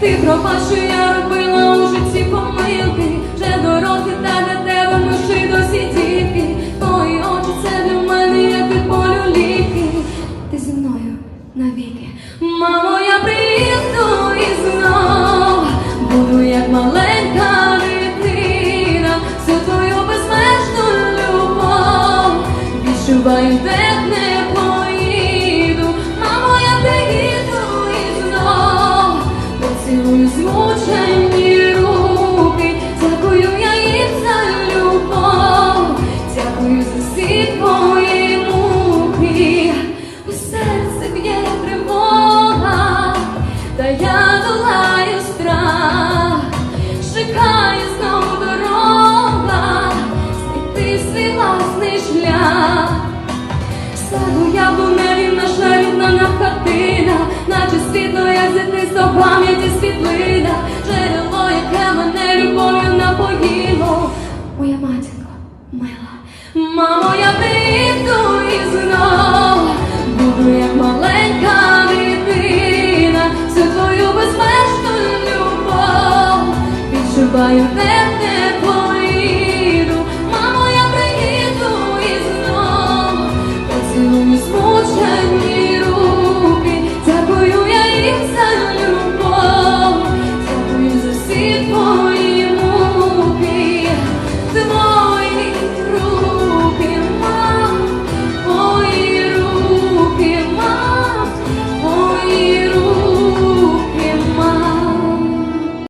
бачу, я робила у житті помилки, вже дорослі та для тебе й досі дітки. Твої очі це для мене як від болю ліки. Ти зі мною навіки. Мамо, я приїду і знов буду як маленька дитина, всю твою безмежну любов. Відчуваю, де поцілую змучені руки. Дякую я їм за любов, дякую за всі твої муки. У серці б'є тривога, та я долаю страх, чекає знову дорога, знайти свій власний шлях. Саду наша рідна на хатина, наче світло, Просто пам'яті світлина, джерело, яке мене любов'ю напоїло. Моя матінка, мила, мамо, я піду і знов буду як маленька дитина, всю твою безмежну любов відчуваю тебе.